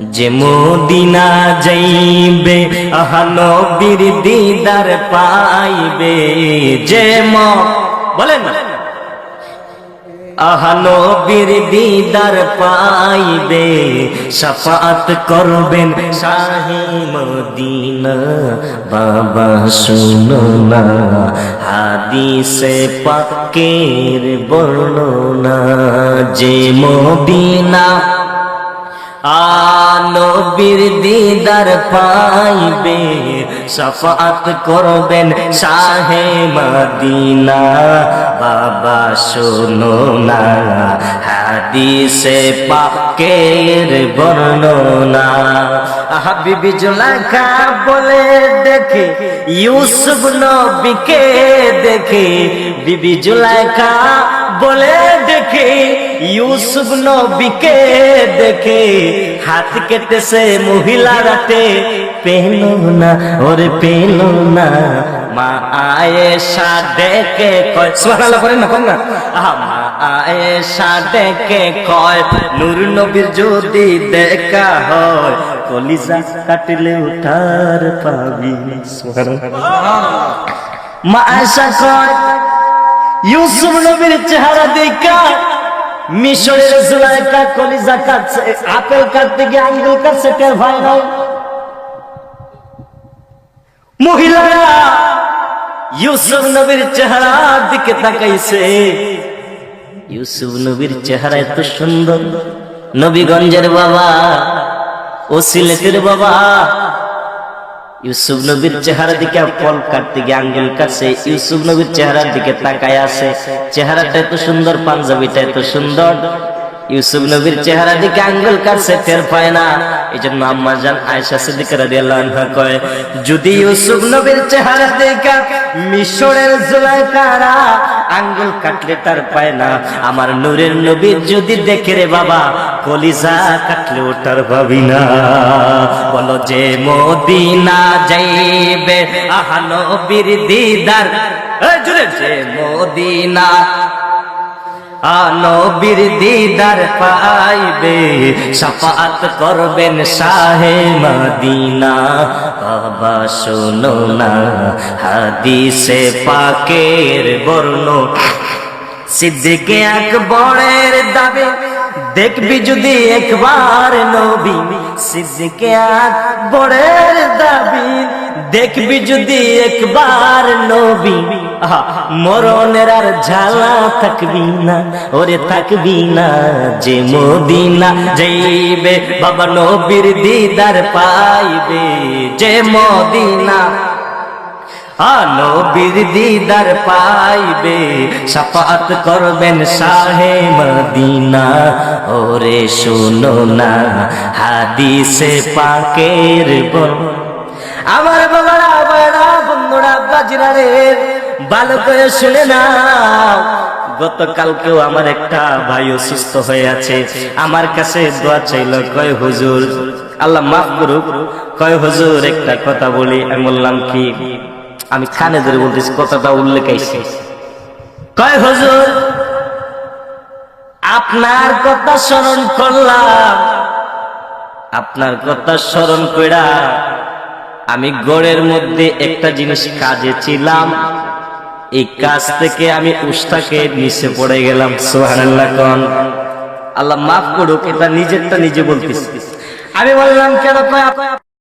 যে মদিনা যাইবে, আহা নবীর দিদার পাইবে। যে ম বলেন। না আহা দিদার পাইবে, সাফাত করবেন শাহে মদিনা। বাবা শুনো না, হাদিসে পাকের বর্ণনা। যে মদিনা আনবীর দিদার পাইবে, সাফাত করবেন শাহে মদিনা। বাবা, শোনো না, হাদিসে পাকের বর্ণনা। হাবিবি জুলাখা বলে দেখে, ইউসুফ নবীকে দেখে, বিবি জুলাইখা বলে দেখে, ইউসুফ নবীকে দেখে হাত কেটেছে মহিলা রাতে পেল না, ওরে পেল না। মা আয়েশা ডেকে কয়, সুবহানাল্লাহ করেন না করেন না। মা আয়েশা ডেকে কয়, নূর নবীর যদি দেখা হয়, কলিজা কাটলে উঠার পাবি মা আয়েশা কয় ইউসুফ নবীর চেহারা দেখা, মিশরের জুলাইকা কলিজা কাটছে আপেল কাটতে গিয়ে আঙ্গুল কাটছে টের ভাই নাই মহিলারা ইউসুফ নবীর চেহারার দিকে তাকাইছে। ইউসুফ নবীর চেহারা এত সুন্দর। নবীগঞ্জের বাবা ও সিলেটের বাবা ইউসুফ নবীর চেহারা দিকে ফল কাটতে গিয়ে আঙ্গুল কাছে, ইউসুফ নবীর চেহারার দিকে তাকায় আছে। চেহারাটা এত সুন্দর পাঞ্জাবিটা এত সুন্দর। ইউসুফ নবীর চেহারা দিকে আঙ্গুল কাটছে, টের পায় না। এই জন্য আম্মা জান আয়সা সিদ্দিক রাদিয়াল্লাহু আনহা কয়, যদি ইউসুফ নবীর চেহারা দেখা মিশরের জুলাইকারা আঙ্গুল কাটলে তার পায় না। আমার নূরের নবী যদি দেখে রে বাবা, কলিজা কাটলে ওটার ভাবি না। বলো যে মদিনা যাইবে, আহা নবীর দিদার। যে মদিনা নবীর দিদার পাইবে, সাফাত করবেন শাহে মদিনা। বাবা, শোনো না, হাদিসে পাকের বর্ণ। সিদ্দিকে আকবরের দাবে, দেখবি যদি একবার নবী। আকবরের দাবি। দেখবি যদি একবার নবী মরণের আর ঝালা থাকবি না, ওরে থাকবি না যে মদিনা যাইবে, বাবা নবীর দিদার পাইবে, যে মদিনা নবীর দিদার পাইবে, সাফাত করবেন শাহে মদিনা। ওরে শুনো না, হাদিসে পাকের বল। আমার বাবারা বাবারা বন্ধুরা, বাজরা রে ভালো করে শুনে না গতকালকেও আমার একটা ভাই অসুস্থ হয়ে আছে। আমার কাছে দোয়া চাইল, কয় হুজুর, আল্লাহ মাফ করুক। কয় হুজুর, একটা কথা বলি আমি বললাম কি? আমি কানে ধরে বলতেছি, কথাটা উল্লেখ আইছে। কয় হুজুর, আপনার কথা স্মরণ করলাম। আপনার কথা স্মরণ কইরা আমি গড়ের মধ্যে একটা জিনিস কাজে ছিলাম। এই কাজ থেকে আমি উস্তাকে নিচে পড়ে গেলাম সোহানাল্লাহ কন। আল্লাহ মাফ করুক, এটা নিজেরটা নিজে বলতেছি। আমি বললাম, কেন